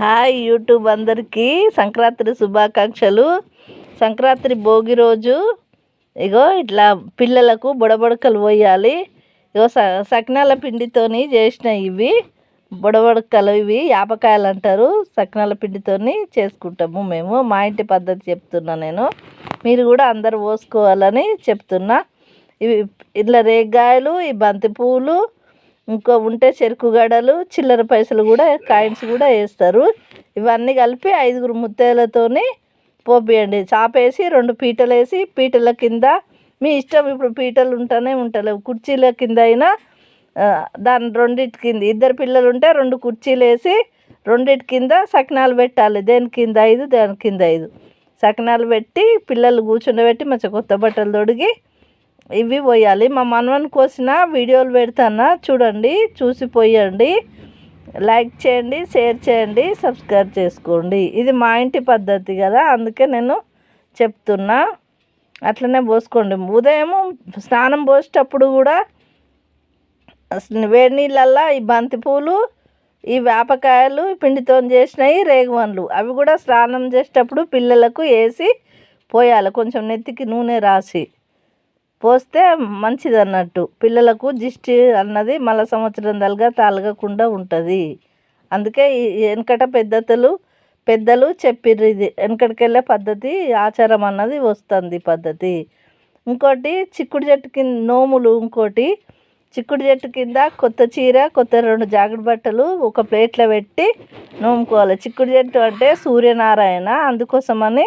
Hi YouTube అందరికీ సంక్రాంతి శుభాకాంక్షలు. సంక్రాంతి భోగి రోజు ఇగో ఇట్లా పిల్లలకు బుడబడకలు పోయాలి. ఇగో స సకినాల పిండితోని చేసిన ఇవి బుడబడకలు ఇవి యాపకాయలు అంటారు సకినాల పిండితోని చేసుకుంటాము మేము. మా ఇంటి పద్ధతి చెప్తున్నా నేను. మీరు కూడా అందరు పోసుకోవాలని చెప్తున్నా. ఇవి ఇట్లా రేగాయలు ఈ బంతి పువ్వులు ఇంకో ఉంటే చెరుకు గడలు చిల్లర పైసలు కూడా కాయిన్స్ కూడా వేస్తారు. ఇవన్నీ కలిపి ఐదుగురు ముత్తైలతోని పోపియండి. చాపేసి రెండు పీటలు వేసి పీటల కింద మీ ఇష్టం ఇప్పుడు పీటలు ఉంటూనే ఉంటలేవు. కుర్చీల కింద అయినా దాని రెండిటి కింద ఇద్దరు పిల్లలు ఉంటే రెండు కుర్చీలు వేసి రెండిటి కింద సకినాలు పెట్టాలి. దేని కింద ఐదు దాని కింద ఐదు. సకినాలు పెట్టి పిల్లలు కూర్చుండబెట్టి మంచిగా కొత్త బట్టలు తొడిగి ఇవి పోయాలి. మా మనవని కోసిన వీడియోలు పెడతానా? చూడండి చూసి పోయండి. లైక్ చేయండి షేర్ చేయండి సబ్స్క్రైబ్ చేసుకోండి. ఇది మా ఇంటి పద్ధతి కదా అందుకే నేను చెప్తున్నా. అట్లనే పోసుకోండి. ఉదయం స్నానం పోసేటప్పుడు కూడా అసలు వేడి నీళ్ళల్లో ఈ బంతిపూలు ఈ వేపకాయలు పిండితో చేసినవి రేగువన్లు అవి కూడా స్నానం చేసేటప్పుడు పిల్లలకు వేసి పోయాలి. కొంచెం నెత్తికి నూనె రాసి. పోస్తే మంచిది అన్నట్టు పిల్లలకు దిష్టి అన్నది మళ్ళీ సంవత్సరం తలగా తాలగకుండా ఉంటుంది. అందుకే వెనకట పెద్దతలు పెద్దలు చెప్పిర్రు ఇది. వెనకటికెళ్ళే పద్ధతి ఆచారం అన్నది వస్తుంది పద్ధతి. ఇంకోటి చిక్కుడు చెట్టు కింద నోములు ఇంకోటి. చిక్కుడు చెట్టు కింద కొత్త చీర కొత్త రెండు జాకెట్ బట్టలు ఒక ప్లేట్లో పెట్టి నోముకోవాలి. చిక్కుడు చెట్టు అంటే సూర్యనారాయణ అందుకోసమని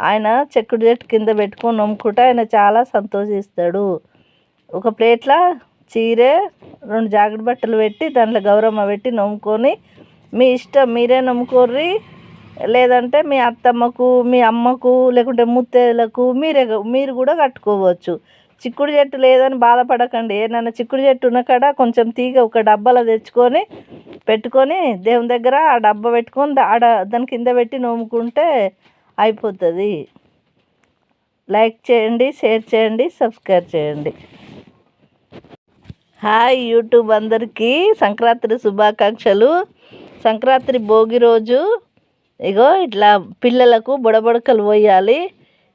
ఆయన చిక్కుడు చెట్టు కింద పెట్టుకొని నమ్ముకుంటే ఆయన చాలా సంతోషిస్తాడు. ఒక ప్లేట్లో చీరే రెండు జాకెట్ బట్టలు పెట్టి దాంట్లో గౌరమ్మ పెట్టి నమ్ముకొని మీ ఇష్టం మీరే నమ్ముకోర్రి లేదంటే మీ అత్తమ్మకు మీ అమ్మకు లేకుంటే ముత్తేలకు మీరే మీరు కూడా కట్టుకోవచ్చు. చిక్కుడు చెట్టు లేదని బాధపడకండి. ఏదైనా చిక్కుడు చెట్టు ఉన్న కాడ కొంచెం తీగ ఒక డబ్బాలో తెచ్చుకొని పెట్టుకొని దేవుని దగ్గర ఆ డబ్బా పెట్టుకొని ఆడ దాని కింద పెట్టి నోముకుంటే అయిపోతుంది. లైక్ చేయండి షేర్ చేయండి సబ్స్క్రైబ్ చేయండి. హాయ్ యూట్యూబ్ అందరికీ. సంక్రాంతి శుభాకాంక్షలు. సంక్రాంతి భోగి రోజు ఇగో ఇట్లా పిల్లలకు బుడబడకలు పోయాలి.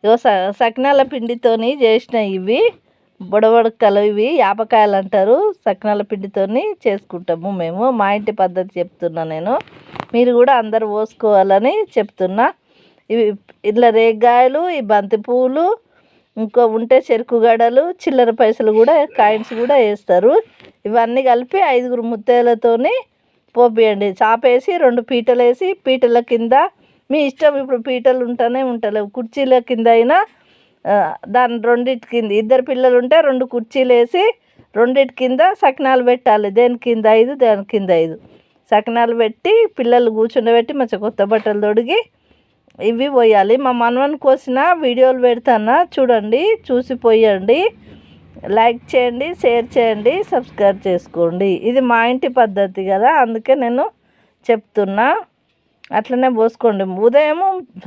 ఇగో స సకినాల పిండితోని చేసిన ఇవి. బుడబడకలు ఇవి యాపకాయలు అంటారు. సకినాల పిండితోని చేసుకుంటాము మేము. మా ఇంటి పద్ధతి చెప్తున్నా నేను. మీరు కూడా అందరు పోసుకోవాలని చెప్తున్నా. ఇవి ఇట్లా రేగాయలు ఈ బంతి పువ్వులు ఇంకో ఉంటే చెరుకు గడలు చిల్లర పైసలు కూడా కాయిన్స్ కూడా వేస్తారు. ఇవన్నీ కలిపి ఐదుగురు ముత్తైలతోని పోపియండి. చాపేసి రెండు పీటలు వేసి పీటల కింద మీ ఇష్టం ఇప్పుడు పీటలు ఉంటూనే ఉంటలేవు. కుర్చీల కింద అయినా దాని రెండిటి కింద ఇద్దరు పిల్లలు ఉంటే రెండు కుర్చీలు వేసి రెండిటి కింద సకినాలు పెట్టాలి. దేని కింద ఐదు దాని కింద ఐదు. సకినాలు పెట్టి పిల్లలు కూర్చుండబెట్టి మంచిగా కొత్త బట్టలు తొడిగి ఇవి పోయాలి. మా మనవన్ కోసిన వీడియోలు పెడతానా? చూడండి చూసి పోయండి. లైక్ చేయండి షేర్ చేయండి సబ్స్క్రైబ్ చేసుకోండి. ఇది మా ఇంటి పద్ధతి కదా అందుకే నేను చెప్తున్నా. అట్లనే పోసుకోండి. ఉదయం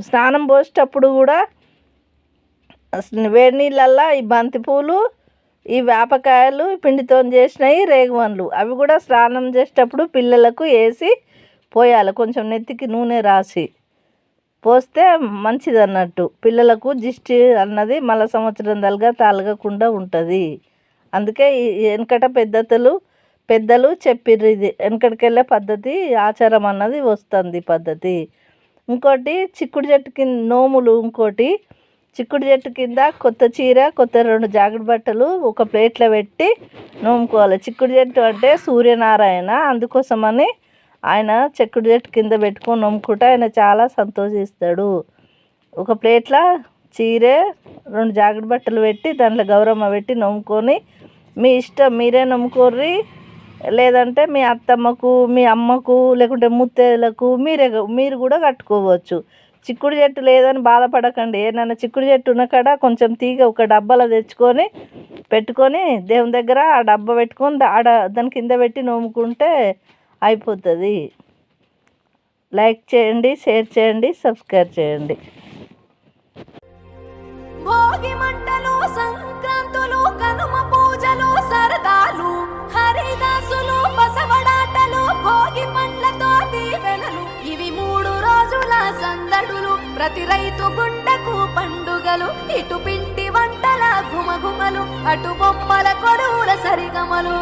స్నానం పోసేటప్పుడు కూడా వేడి నీళ్ళల్లో ఈ బంతి పూలు ఈ వేపకాయలు పిండితో చేసినవి రేగువన్లు అవి కూడా స్నానం చేసేటప్పుడు పిల్లలకు వేసి పోయాలి. కొంచెం నెత్తికి నూనె రాసి. పోస్తే మంచిది అన్నట్టు పిల్లలకు దిష్టి అన్నది మళ్ళా సంవత్సరం తలగా తాలగకుండా ఉంటుంది. అందుకే వెనకట పెద్దతలు పెద్దలు చెప్పిర్రు ఇది. వెనకటికెళ్ళే పద్ధతి ఆచారం అన్నది వస్తుంది పద్ధతి. ఇంకోటి చిక్కుడు చెట్టు కింద నోములు ఇంకోటి. చిక్కుడు చెట్టు కింద కొత్త చీర కొత్త రెండు జాకెట్ బట్టలు ఒక ప్లేట్లో పెట్టి నోముకోవాలి. చిక్కుడు చెట్టు అంటే సూర్యనారాయణ అందుకోసమని ఆయన చిక్కుడు చెట్టు కింద పెట్టుకొని నమ్ముకుంటే ఆయన చాలా సంతోషిస్తాడు. ఒక ప్లేట్లో చీరే రెండు జాకెట్ బట్టలు పెట్టి దాంట్లో గౌరమ్మ పెట్టి నమ్ముకొని మీ ఇష్టం మీరే నమ్ముకోర్రి లేదంటే మీ అత్తమ్మకు మీ అమ్మకు లేకుంటే ముత్తేలకు మీరే మీరు కూడా కట్టుకోవచ్చు. చిక్కుడు చెట్టు లేదని బాధపడకండి. ఏదైనా చిక్కుడు చెట్టు ఉన్న కాడ కొంచెం తీగ ఒక డబ్బాలో తెచ్చుకొని పెట్టుకొని దేవుని దగ్గర ఆ డబ్బా పెట్టుకొని ఆడ దాని కింద పెట్టి నోముకుంటే అయిపోతుంది. లైక్ చేయండి షేర్ చేయండి సబ్స్క్రైబ్ చేయండి. భోగి మంటలు సంక్రాంతులు కనుమ పూజలు సరదాలు హరిదాసులు బసవడాటలు భోగి పండ్లతో దీవెనలు. ఇవి మూడు ప్రతి రైతు గుండెకు పండుగలు. ఇటు పిండి వంటల గుమగుమలు అటు బొమ్మల కొడువుల సరిగమలు.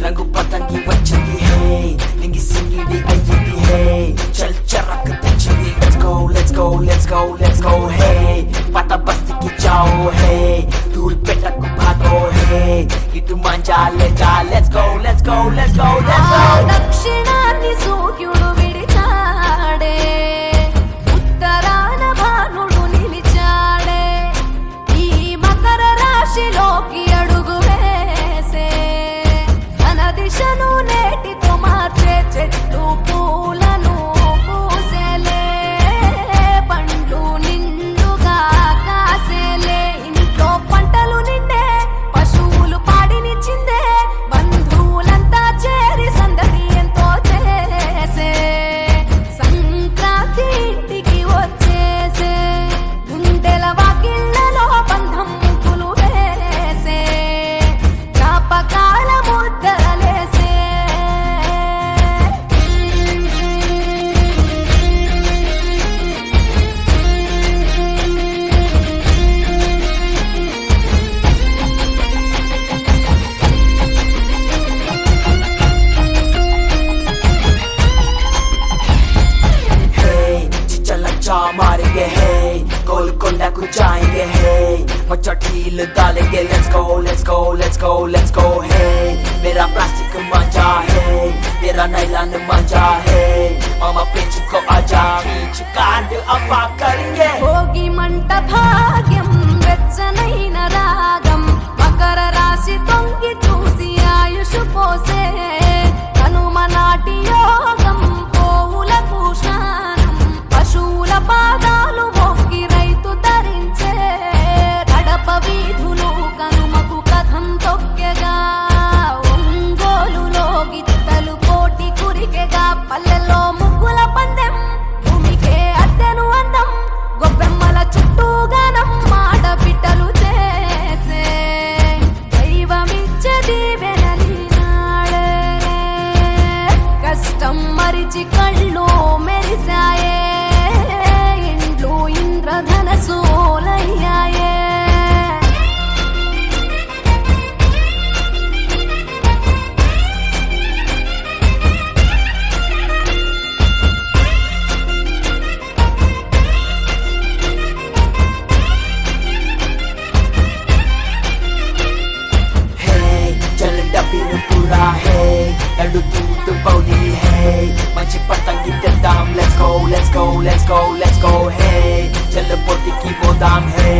Hey, రంగు పతంగి Sanay lang naman dyahin mama pinsip ko ajakin Chikando apa pagkaringe Pogi manta భాగ్యం వెచ్చనైన రాగం మకర రాశి తొంగి చూసి ఆయుషు పోసే కనుమ నాటియో కళ్ళం మరిచి కళ్ళు మెరిశాయే. ఇండ్లు ఇంద్రధనసోలయ్యాయే Hey, tell it up, you're a pura, hey, మంచి పతంగి తెద్దాం let's go let's go let's go let's go. Hey చల్ పోదాం హే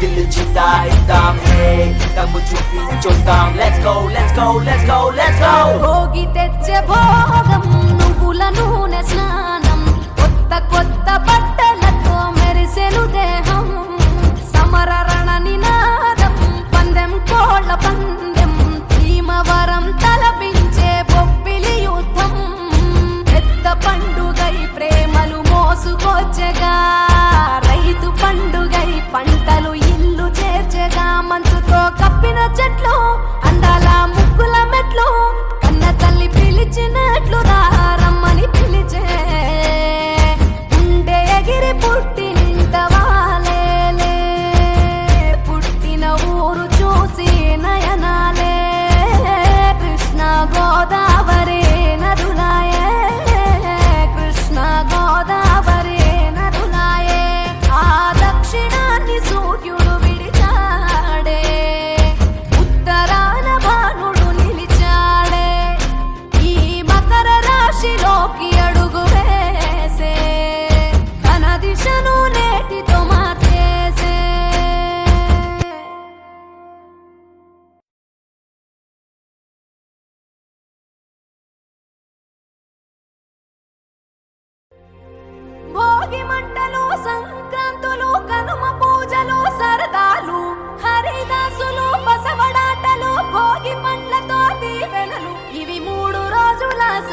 దిల్ జీతా ఇద్దాం హే దమ్ము చూపించొద్దాం let's go let's go let's go let's go Bhogi తెచ్చే భోగం నువ్వుల నూనె స్నానం కొత్త కొత్త బట్టలతో మోసుకొచ్చగా రైతు పండుగై పంటలు ఇల్లు చేర్చగా. మంచుతో కప్పిన చెట్లు అందాల ముగ్గుల మెట్లు కన్న తల్లి పిలిచినట్లు రా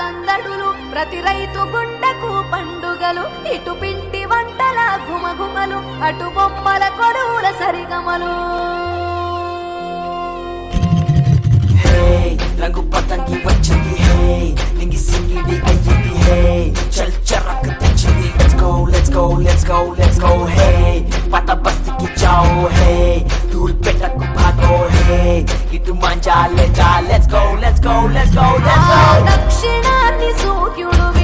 మందడులు ప్రతి రైతు గుండకు పండుగలు ఇటు పిండి వంటల గుమగుమలు అటు బొమ్మల కొడువుల సరిగమలు. రంగు పతంగి వచ్చింది హే నింగి సింగిడి అయ్యింది హే చల్ చరక్ తెచ్చింది. Let's go let's go let's go let's go హే పత బస్తికి జావో హే దూల్ పెట్టకు భాగో హే ఇటు let's go let's go let's go let's go దక్షిణ సూర్యుడు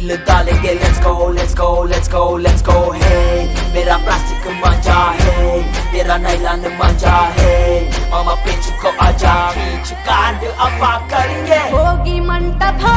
हील डालेंगे let's go let's go let's go let's go हे मेरा प्लास्टिक मज़ा है, तेरा नाइलान मज़ा है। मामा पे को आजा खींच काट अपा करेंगे। होगी मंटपा